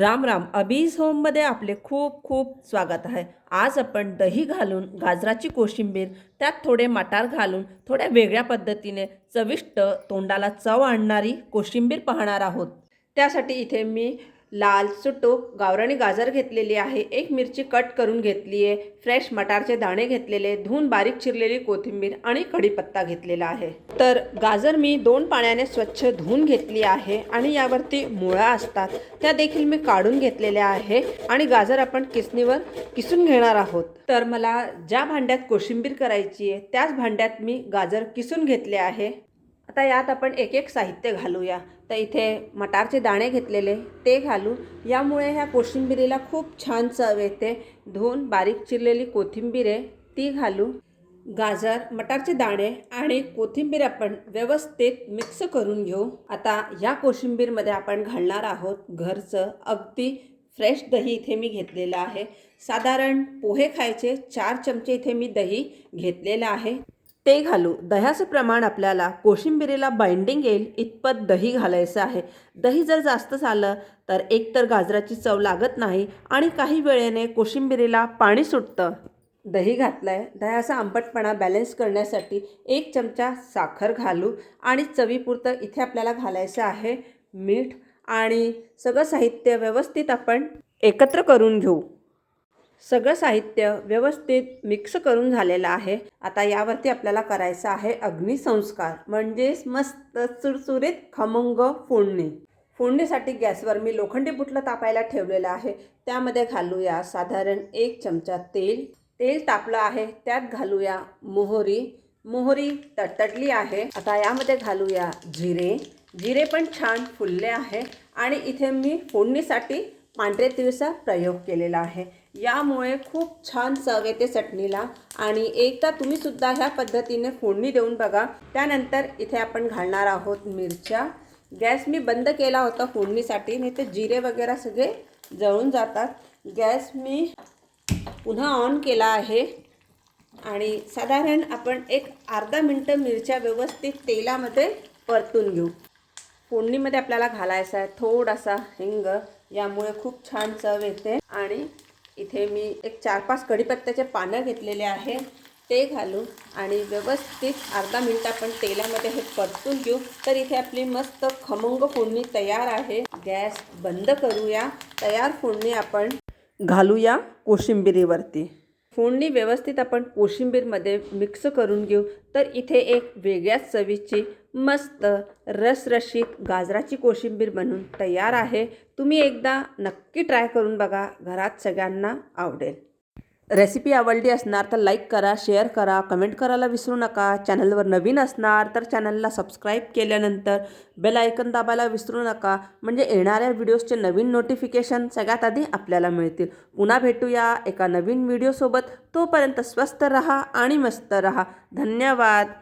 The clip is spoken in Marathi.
राम राम. अबीज होममध्ये आपले खूप खूप स्वागत आहे. आज आपण दही घालून गाजराची कोशिंबीर त्यात थोडे मटार घालून थोड्या वेगळ्या पद्धतीने चविष्ट तोंडाला चव आणणारी कोशिंबीर पाहणार आहोत. त्यासाठी इथे मी लाल सुटूक गावरानी गाजर घेतलेली आहे. एक मिरची कट करून घेतली आहे फ्रेश मटारचे दाणे घेतलेले. धुवून बारीक चिरलेली कोथिंबीर आणि कढीपत्ता घेतलेला आहे. तर गाजर मी दोन पाण्याने स्वच्छ धुवून घेतली आहे आणि यावरती मुळा असतात. त्या देखील मी काढून घेतलेल्या आहे आणि गाजर आपण किसणीवर किसून घेणार आहोत. तर मला ज्या भांड्यात कोशिंबीर करायची आहे त्याच भांड्यात मी गाजर किसून घेतले आहे. आता यात आपण एक एक साहित्य घालूया. तर इथे मटारचे दाणे घेतलेले ते घालू. यामुळे ह्या कोशिंबिरीला खूप छान चव येते. धुवून बारीक चिरलेली कोथिंबीर आहे ती घालू. गाजर मटारचे दाणे आणि कोथिंबीर आपण व्यवस्थित मिक्स करून घेऊ. आता या कोशिंबीरमध्ये आपण घालणार आहोत घरचं अगदी फ्रेश दही इथे मी घेतलेलं आहे. साधारण पोहे खायचे चार चमचे इथे मी दही घेतलेलं आहे. ते घालू. दह्याचं प्रमाण आपल्याला कोशिंबिरीला बाइंडिंग येईल इतपत दही घालायचं आहे. दही जर जास्त झालं तर एकतर गाजराची चव लागत नाही आणि काही वेळेने कोशिंबिरीला पाणी सुटतं. दही घातलं आहे दह्याचा आंबटपणा बॅलन्स करण्यासाठी एक चमचा साखर घालू आणि चवीपुरतं इथे आपल्याला घालायचं आहे मीठ आणि सगळं साहित्य व्यवस्थित आपण एकत्र करून घेऊ. सगळं साहित्य व्यवस्थित मिक्स करून झालेलं आहे. आता यावरती आपल्याला करायचं आहे अग्निसंस्कार म्हणजेच मस्त चुरचुरीत खमंग फोडणी. फोडणीसाठी गॅसवर मी लोखंडी बुटलं तापायला ठेवलेलं आहे. त्यामध्ये घालूया साधारण एक चमचा तेल. तेल तापलं आहे त्यात घालूया मोहरी. मोहरी तटतटली आहे. आता यामध्ये घालूया जिरे. जिरे पण छान फुलले आहे. आणि इथे मी फोडणीसाठी पांढरे तिळचा प्रयोग केलेला आहे. यामुळे खूप छान चव येते चटणीला. आणि एकदा तुम्ही सुद्धा ह्या पद्धतीने फोडणी देऊन बघा. त्यानंतर इथे आपण घालणार आहोत मिरच्या. गॅस मी बंद केला होता फोडणीसाठी. नाही तर जिरे वगैरे सगळे जळून जातात. गॅस मी पुन्हा ऑन केला आहे. आणि साधारण आपण एक अर्धा मिनटं मिरच्या व्यवस्थित तेलामध्ये परतून घेऊ. फोडणीमध्ये आपल्याला घालायचा आहे. थोडासा हिंग यामुळे खूप छान चव येते. आणि इथे मी एक चार पाच कढीपत्त्याचे पानं घेतलेले आहे. ते घालू आणि व्यवस्थित अर्धा मिनिट आपण तेलामध्ये हे परतून घेऊ. तर इथे आपली मस्त खमंग फोडणी तयार आहे. गॅस बंद करूया. तयार फोडणी आपण घालूया कोशिंबिरीवरती. फोडणी व्यवस्थित आपण कोशिंबीरमध्ये मिक्स करून घेऊ. तर इथे एक वेगळ्याच चवीची मस्त रसरशीत गाजराची कोशिंबीर बनून तयार आहे. तुम्ही एकदा नक्की ट्राय करून बघा. घरात सगळ्यांना आवडेल. रेसिपी आवडली असणार तर लाईक करा शेअर करा कमेंट करायला विसरू नका. चॅनलवर नवीन असणार तर चॅनलला सबस्क्राईब केल्यानंतर बेल आयकन दाबायला विसरू नका. म्हणजे येणाऱ्या व्हिडिओजचे नवीन नोटिफिकेशन सगळ्यात आधी आपल्याला मिळतील. पुन्हा भेटूया एका नवीन व्हिडिओसोबत. तोपर्यंत स्वस्त रहा आणि मस्त रहा. धन्यवाद.